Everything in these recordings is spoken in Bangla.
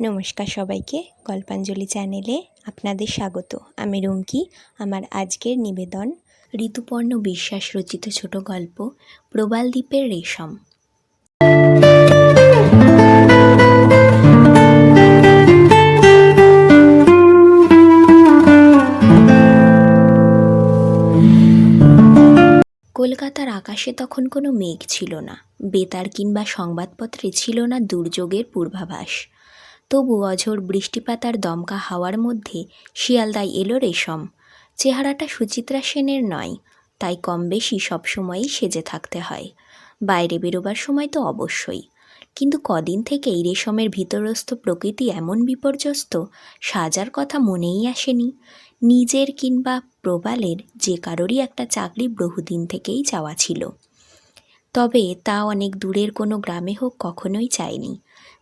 নমস্কার সবাইকে গল্পাঞ্জলি চ্যানেলে আপনাদের স্বাগত। আমি রুমকি। আমার আজকের নিবেদন, ঋতুপর্ণ বিশ্বাস রচিত ছোট গল্প, প্রবাল দ্বীপের রেশম। কলকাতার আকাশে তখন কোনো মেঘ ছিল না। বেতার কিংবা সংবাদপত্রে ছিল না দুর্যোগের পূর্বাভাস। তবু অঝোর বৃষ্টিপাত আর দমকা হাওয়ার মধ্যে শিয়ালদায় এলো রেশম। চেহারাটা সুচিত্রা সেনের নয়, তাই কম বেশি সবসময়ই সেজে থাকতে হয়। বাইরে বেরোবার সময় তো অবশ্যই। কিন্তু কদিন থেকেই রেশমের ভিতরস্থ প্রকৃতি এমন বিপর্যস্ত, সাজার কথা মনেই আসেনি। নিজের কিংবা প্রবালের যে কারোরই একটা চাকরি বহুদিন থেকেই চাওয়া ছিল। তবে তা অনেক দূরের কোনো গ্রামে হোক কখনোই চায়নি।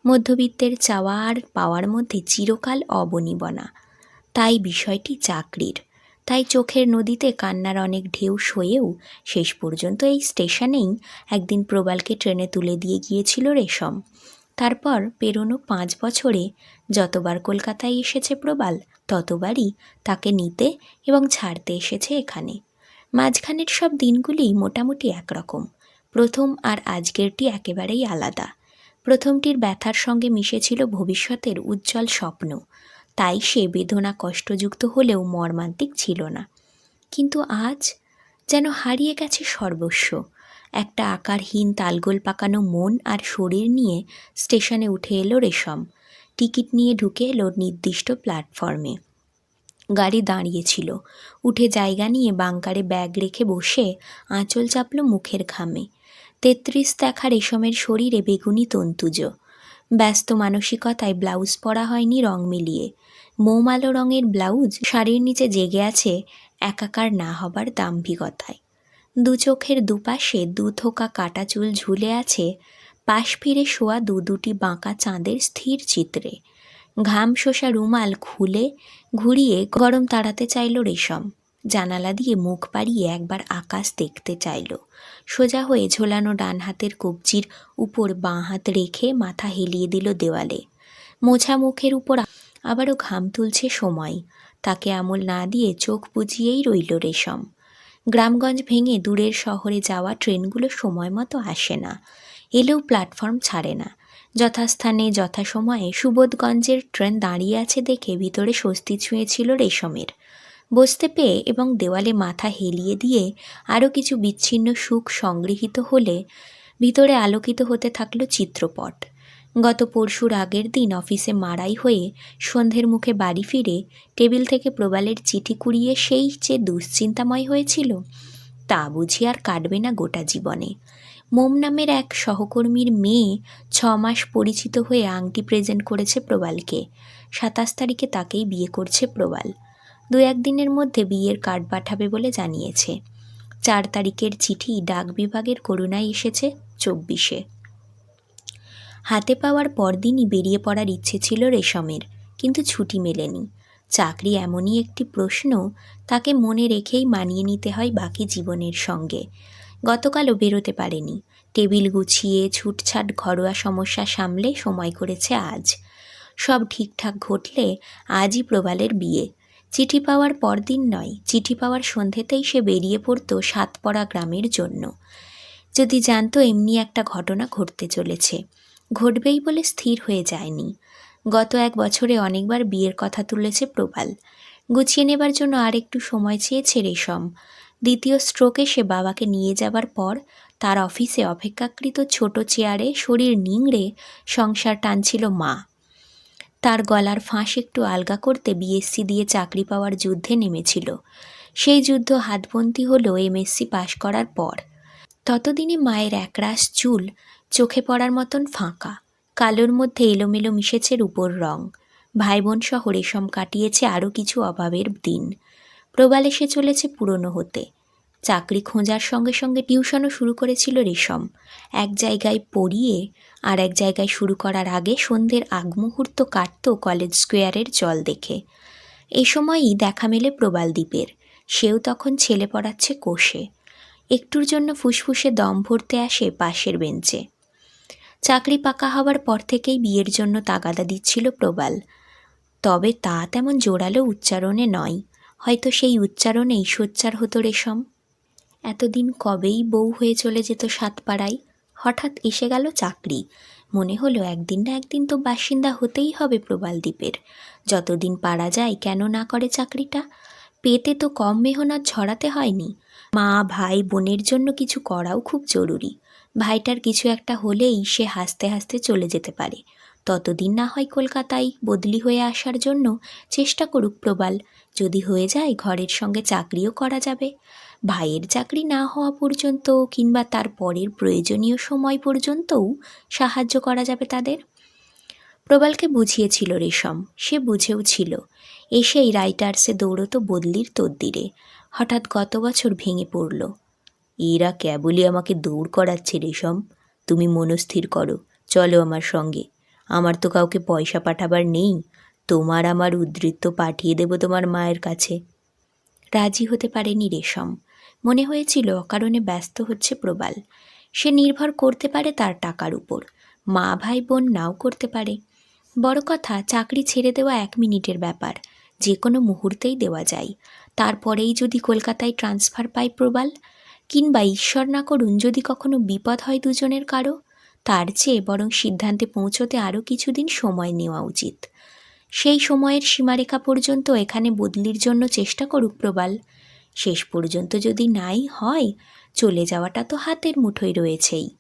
মধ্যবিত্তের চাওয়া আর পাওয়ার মধ্যে চিরকাল অবনিবনা। তাই বিষয়টি চাকরির। তাই চোখের নদীতে কান্নার অনেক ঢেউ সয়েও শেষ পর্যন্ত এই স্টেশনেই একদিন প্রবালকে ট্রেনে তুলে দিয়ে গিয়েছিল রেশম। তারপর পেরোনো পাঁচ বছরে যতবার কলকাতায় এসেছে প্রবাল, ততবারই তাকে নিতে এবং ছাড়তে এসেছে এখানে। মাঝখানের সব দিনগুলি মোটামুটি একরকম। প্রথম আর আজকেরটি একেবারেই আলাদা। প্রথমটির ব্যথার সঙ্গে মিশেছিল ভবিষ্যতের উজ্জ্বল স্বপ্ন। তাই সে বেদনা কষ্টযুক্ত হলেও মর্মান্তিক ছিল না। কিন্তু আজ যেন হারিয়ে গেছে সর্বস্ব। একটা আকারহীন তালগোল পাকানো মন আর শরীর নিয়ে স্টেশনে উঠে এলো রেশম। টিকিট নিয়ে ঢুকে এলো নির্দিষ্ট প্ল্যাটফর্মে। গাড়ি দাঁড়িয়েছিল। উঠে জায়গা নিয়ে বাংকারে ব্যাগ রেখে বসে আঁচল চাপল মুখের ঘামে। তেত্রিশ দেখা রেশমের শরীরে বেগুনি তন্তুজ। ব্যস্ত মানসিকতায় ব্লাউজ পরা হয়নি রং মিলিয়ে। মোমালো রঙের ব্লাউজ শাড়ির নিচে জেগে আছে একাকার না হবার দাম্ভিকতায়। দু চোখের দুপাশে দু থোকা কাটা চুল ঝুলে আছে, পাশ ফিরে শোয়া দু দুটি বাঁকা চাঁদের স্থির চিত্রে। ঘাম শোষা রুমাল খুলে ঘুরিয়ে গরম তাড়াতে চাইল রেশম। জানালা দিয়ে মুখ বাড়িয়ে একবার আকাশ দেখতে চাইল। সোজা হয়ে ঝোলানো ডান হাতের কবজির উপর বাঁ হাত রেখে মাথা হেলিয়ে দিল দেওয়ালে। মোছা মুখের উপর আবারও ঘাম তুলছে সময়। তাকে আমল না দিয়ে চোখ বুঝিয়েই রইল রেশম। গ্রামগঞ্জ ভেঙে দূরের শহরে যাওয়া ট্রেনগুলো সময় মতো আসে না। এলেও প্ল্যাটফর্ম ছাড়ে না। যথাস্থানে, যথাসময়ে সুবোধগঞ্জের ট্রেন দাঁড়িয়ে আছে দেখে ভিতরে স্বস্তি ছুঁয়েছিল রেশমের। বসতে পেয়ে এবং দেওয়ালে মাথা হেলিয়ে দিয়ে আরও কিছু বিচ্ছিন্ন সুখ সংগৃহীত হলে ভিতরে আলোকিত হতে থাকল চিত্রপট। গত পরশুর আগের দিন অফিসে মারাই হয়ে সন্ধ্যের মুখে বাড়ি ফিরে টেবিল থেকে প্রবালের চিঠি কুড়িয়ে সেই যে দুশ্চিন্তাময় হয়েছিল, তা বুঝি আর কাটবে না গোটা জীবনে। মোম নামের এক সহকর্মীর মেয়ে ছ মাস পরিচিত হয়ে আংটি প্রেজেন্ট করেছে প্রবালকে। সাতাশ তারিখে তাকেই বিয়ে করছে প্রবাল। দু একদিনের মধ্যে বিয়ের কার্ড পাঠাবে বলে জানিয়েছে। চার তারিখের চিঠি ডাক বিভাগের করুণায় এসেছে চব্বিশে। হাতে পাওয়ার পরদিনই বেরিয়ে পড়ার ইচ্ছে ছিল রেশমের, কিন্তু ছুটি মেলেনি। চাকরি এমনই একটি প্রশ্ন তাকে মনে রেখেই মানিয়ে নিতে হয় বাকি জীবনের সঙ্গে। গতকালও বেরোতে পারেনি। টেবিল গুছিয়ে ছুটছাট ঘরোয়া সমস্যা সামলে সময় করেছে আজ। সব ঠিকঠাক ঘটলে আজই প্রবালের বিয়ে। চিঠি পাওয়ার পরদিন নয়, চিঠি পাওয়ার সন্ধেতেই সে বেরিয়ে পড়তো সাতপড়া গ্রামের জন্য। যদি জানতো এমনি একটা ঘটনা ঘটতে চলেছে। ঘটবেই বলে স্থির হয়ে যায়নি। গত এক বছরে অনেকবার বিয়ের কথা তুলেছে প্রবাল। গুছিয়ে নেবার জন্য আর একটু সময় চেয়েছে রেশম। দ্বিতীয় স্ট্রোকে সে বাবাকে নিয়ে যাবার পর তার অফিসে অপেক্ষাকৃত ছোট চেয়ারে শরীর নিংড়ে সংসার টানছিল মা। তার গলার ফাঁস একটু আলগা করতে বিএসসি দিয়ে চাকরি পাওয়ার যুদ্ধে নেমেছিল। সেই যুদ্ধ হাতবন্দি হলো এমএসসি পাশ করার পর। ততদিনে মায়ের একরাশ চুল চোখে পড়ার মতন ফাঁকা, কালোর মধ্যে এলোমেলো মিশেছে রূপোর রং। ভাই বোন সহ রেশম কাটিয়েছে আরও কিছু অভাবের দিন। প্রবাল এসে চলেছে পুরনো হতে। চাকরি খোঁজার সঙ্গে সঙ্গে টিউশনও শুরু করেছিল রেশম। এক জায়গায় পড়িয়ে আর এক জায়গায় শুরু করার আগে সন্ধ্যের আগ মুহূর্ত কাটত কলেজ স্কোয়ারের জল দেখে। এই সময়ই দেখা মেলে প্রবাল দ্বীপের। সেও তখন ছেলে পড়াচ্ছে কোষে। একটুর জন্য ফুসফুসে দম ভরতে আসে পাশের বেঞ্চে। চাকরি পাকা হওয়ার পর থেকেই বিয়ের জন্য তাগাদা দিচ্ছিল প্রবাল। তবে তা তেমন জোরালো উচ্চারণে নয়। হয়তো সেই উচ্চারণেই সোচ্চার হতো রেশম। এতদিন কবেই বউ হয়ে চলে যেত সাতপাড়ায়? হঠাৎ এসে গেল চাকরি। মনে হলো একদিন না একদিন তো বাসিন্দা হতেই হবে প্রবাল দ্বীপের যতদিন পারা যায় কেন না করে চাকরিটা? পেতে তো কম মেহনত ঝরাতে হয়নি। মা, ভাই, বোনের জন্য কিছু করাও খুব জরুরি। ভাইটার কিছু একটা হলেই সে হাসতে হাসতে চলে যেতে পারে। ততদিন না হয় কলকাতায় বদলি হয়ে আসার জন্য চেষ্টা করুক প্রবাল। যদি হয়ে যায়, ঘরের সঙ্গে চাকরিও করা যাবে। ভাইয়ের চাকরি না হওয়া পর্যন্ত কিংবা তার পরের প্রয়োজনীয় সময় পর্যন্তও সাহায্য করা যাবে তাদের। প্রবালকে বুঝিয়েছিল রেশম। সে বুঝেও ছিল। এসেই রাইটার্সে দৌড়তো বদলির তদ্দিরে। হঠাৎ গত বছর ভেঙে পড়ল। এরা কেবলই আমাকে দৌড় করাচ্ছে রেশম। তুমি মনস্থির করো। চলো আমার সঙ্গে। আমার তো কাউকে পয়সা পাঠাবার নেই। তোমার আমার উদ্ধৃত্ত পাঠিয়ে দেব তোমার মায়ের কাছে। রাজি হতে পারেনি রেশম। মনে হয়েছিল অকারণে ব্যস্ত হচ্ছে প্রবাল। সে নির্ভর করতে পারে তার টাকার উপর। মা ভাই বোন নাও করতে পারে। বড় কথা, চাকরি ছেড়ে দেওয়া এক মিনিটের ব্যাপার। যে কোনো মুহূর্তেই দেওয়া যায়। তারপরেই যদি কলকাতায় ট্রান্সফার পায় প্রবাল, কিংবা ঈশ্বর না করুন যদি কখনো বিপদ হয় দুজনের কারও তার চেয়ে বরং সিদ্ধান্তে পৌঁছতে আরও কিছুদিন সময় নেওয়া উচিত। সেই সময়ের সীমারেখা পর্যন্ত এখানে বদলির জন্য চেষ্টা করুক প্রবাল। শেষ পর্যন্ত যদি নাই হয়, চলে যাওয়াটা তো হাতের মুঠোয় রয়েছেই।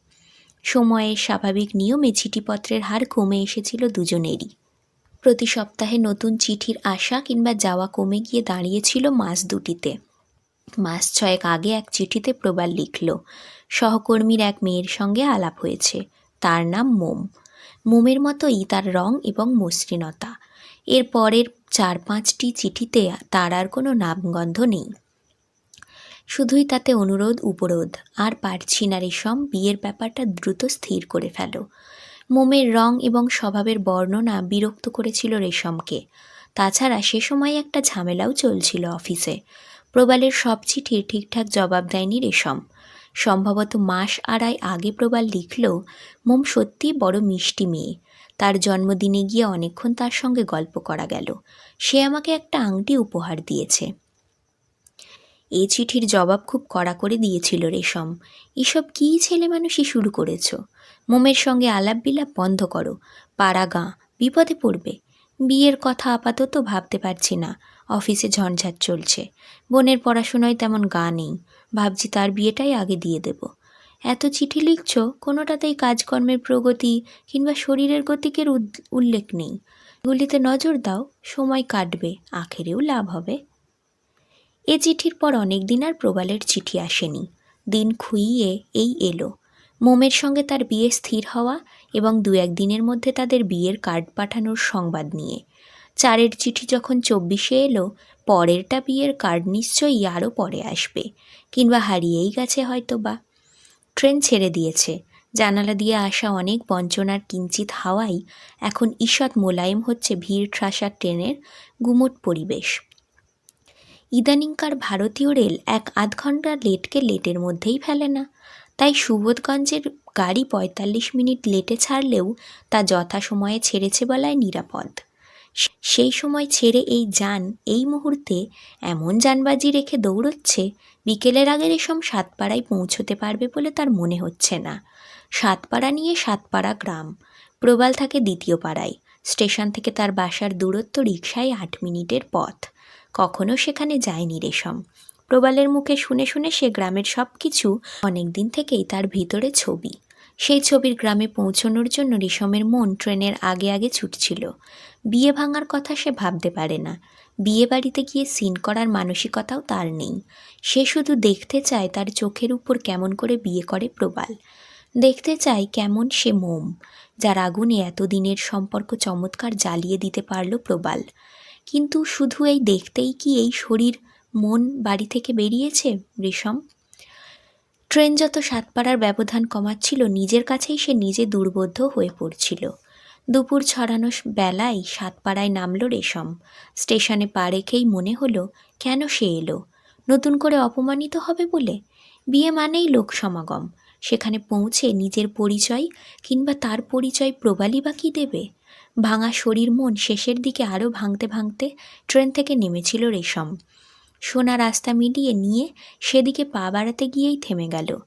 সময়ের স্বাভাবিক নিয়মে চিঠিপত্রের হার কমে এসেছিল দুজনেরই। প্রতি সপ্তাহে নতুন চিঠির আশা কিংবা যাওয়া কমে গিয়ে দাঁড়িয়েছিল মাস দুটিতে। মাস ছয়েক আগে এক চিঠিতে প্রবাল লিখল, সহকর্মীর এক মেয়ের সঙ্গে আলাপ হয়েছে। তার নাম মোম। মোমের মতোই তার রং এবং মসৃণতা। এর পরের চার পাঁচটি চিঠিতে তার আর কোনো নামগন্ধ নেই। শুধুই তাতে অনুরোধ, উপরোধ, আর পারছি না রেশম বিয়ের ব্যাপারটা দ্রুত স্থির করে ফেলো। মোমের রং এবং স্বভাবের বর্ণনা বিরক্ত করেছিল রেশমকে তাছাড়া সে সময় একটা ঝামেলাও চলছিল অফিসে। প্রবালের সব চিঠির ঠিকঠাক জবাব দেয়নি রেশম। সম্ভবত মাস আড়াই আগে প্রবাল লিখল, মোম সত্যিই বড় মিষ্টি মেয়ে। তার জন্মদিনে গিয়ে অনেকক্ষণ তার সঙ্গে গল্প করা গেল। সে আমাকে একটা আংটি উপহার দিয়েছে। এই চিঠির জবাব খুব কড়া করে দিয়েছিল রেশম। এসব কী ছেলে মানুষই শুরু করেছ? মোমের সঙ্গে আলাপ বিলাপ বন্ধ করো। পাড়া গাঁ, বিপদে পড়বে। বিয়ের কথা আপাতত ভাবতে পারছি না। অফিসে ঝঞ্ঝাট চলছে। বোনের পড়াশোনায় তেমন গা নেই। ভাবছি তার বিয়েটাই আগে দিয়ে দেব। এত চিঠি লিখছ, কোনোটাতেই কাজকর্মের প্রগতি কিংবা শরীরের গতিকের উল্লেখ নেই। গুলিতে নজর দাও, সময় কাটবে, আখেরেও লাভ হবে। এ চিঠির পর অনেক দিন আর প্রবালের চিঠি আসেনি। দিন খুইয়ে এই এলো। মোমের সঙ্গে তার বিয়ে স্থির হওয়া এবং দু একদিনের মধ্যে তাদের বিয়ের কার্ড পাঠানোর সংবাদ নিয়ে। চারের চিঠি যখন চব্বিশে এলো, পরেরটা বিয়ের কার্ড নিশ্চয়ই আরও পরে আসবে, কিংবা হারিয়েই গেছে হয়তো বা ট্রেন ছেড়ে দিয়েছে। জানালা দিয়ে আসা অনেক বঞ্চনার কিঞ্চিত হাওয়াই এখন ঈষৎ মোলায়েম হচ্ছে ভিড় ঠাসা ট্রেনের গুমট পরিবেশ। ইদানিংকার ভারতীয় রেল এক আধ ঘণ্টা লেটকে লেটের মধ্যেই ফেলে না। তাই সুবোধগঞ্জের গাড়ি পঁয়তাল্লিশ মিনিট লেটে ছাড়লেও তা যথাসময়ে ছেড়েছে বলায় নিরাপদ। সেই সময় ছেড়ে এই যান এই মুহূর্তে এমন যানবাজি রেখে দৌড়চ্ছে, বিকেলের আগে রেশম সাতপাড়ায় পৌঁছতে পারবে বলে তার মনে হচ্ছে না। সাতপাড়া নিয়ে সাতপাড়া গ্রাম, প্রবাল থাকে দ্বিতীয় পাড়ায়, স্টেশন থেকে তার বাসার দূরত্ব রিক্সায় আট মিনিটের পথ। কখনো সেখানে যায়নি রেশম। প্রবালের মুখে শুনে শুনে সে গ্রামের সব কিছু অনেক দিন থেকেই তার ভিতরে ছবি। সেই ছবির গ্রামে পৌঁছানোর জন্য রেশমের মন ট্রেনের আগে আগে ছুটছিল। বিয়ে ভাঙার কথা সে ভাবতে পারে না। বিয়ে বাড়িতে গিয়ে সিন করার মানসিকতাও তার নেই। সে শুধু দেখতে চায় তার চোখের উপর কেমন করে বিয়ে করে প্রবাল। দেখতে চায় কেমন সে মোম, যার আগুনে এতদিনের সম্পর্ক চমৎকার জ্বালিয়ে দিতে পারল প্রবাল। কিন্তু শুধু এই দেখতেই কি এই শরীর মন বাড়ি থেকে বেরিয়েছে, রেশম? ট্রেন যত সাতপাড়ার ব্যবধান কমাচ্ছিল, নিজের কাছেই সে নিজে দুর্বোধ্য হয়ে পড়ছিল। দুপুর ছড়ানো বেলায় সাতপাড়ায় নামল রেশম। স্টেশনে পা রেখেই মনে হলো, কেন সে এলো? নতুন করে অপমানিত হবে বলে? বিয়ে মানেই লোক সমাগম। সেখানে পৌঁছে নিজের পরিচয় কিংবা তার পরিচয় প্রবালই বা কী দেবে? ভাঙা শরীর মন শেষের দিকে আরও ভাঙতে ভাঙতে ট্রেন থেকে নেমেছিল রেশম। সোনা রাস্তা মিলিয়ে নিয়ে সেদিকে পা বাড়াতে গিয়েই থেমে গেল।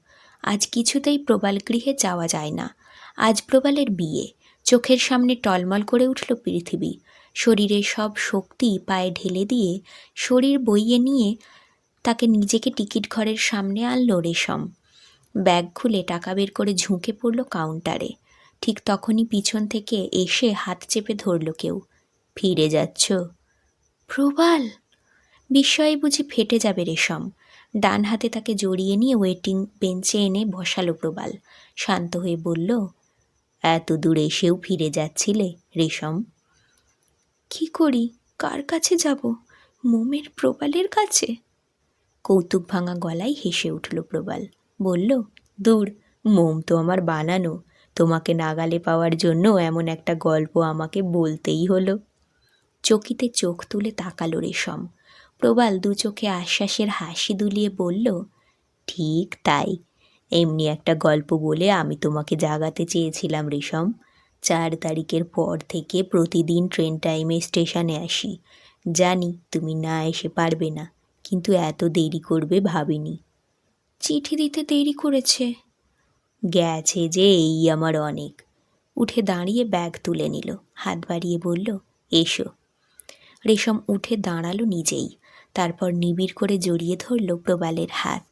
আজ কিছুতেই প্রবাল গৃহে যাওয়া যায় না। আজ প্রবালের বিয়ে। চোখের সামনে টলমল করে উঠল পৃথিবী। শরীরের সব শক্তি পায়ে ঢেলে দিয়ে শরীর বইয়ে নিয়ে তাকে নিজেকে টিকিট ঘরের সামনে আনলো রেশম। ব্যাগ খুলে টাকা বের করে ঝুঁকে পড়ল কাউন্টারে। ঠিক তখনই পিছন থেকে এসে হাত চেপে ধরল কেউ। ফিরে যাচ্ছ? প্রবাল! বিস্ময়ে বুঝি ফেটে যাবে রেশম। ডান হাতে তাকে জড়িয়ে নিয়ে ওয়েটিং বেঞ্চে এনে বসালো প্রবাল। শান্ত হয়ে বলল এত দূর এসেও ফিরে যাচ্ছিলে, রেশম? কি করি? কার কাছে যাব? মোমের প্রবালের কাছে? কৌতুক ভাঙা গলায় হেসে উঠল প্রবাল। বলল, দূর, মোম তো আমার বানানো। তোমাকে নাগালে পাওয়ার জন্য এমন একটা গল্প আমাকে বলতেই হলো। চকিতে চোখ তুলে তাকালো রেশম। প্রবাল দু চোখে আশ্বাসের হাসি দুলিয়ে বলল, ঠিক তাই। এমনি একটা গল্প বলে আমি তোমাকে জাগাতে চেয়েছিলাম রেশম চার তারিখের পর থেকে প্রতিদিন ট্রেন টাইমে স্টেশনে আসি। জানি তুমি না এসে পারবে না, কিন্তু এত দেরি করবে ভাবিনি। চিঠি দিতে দেরি করেছে? গেছে যে এই আমার অনেক। উঠে দাঁড়িয়ে ব্যাগ তুলে নিল, হাত বাড়িয়ে বলল, এসো। রেশম উঠে দাঁড়াল নিজেই, তারপর নিবিড় করে জড়িয়ে ধরল প্রবালের হাত।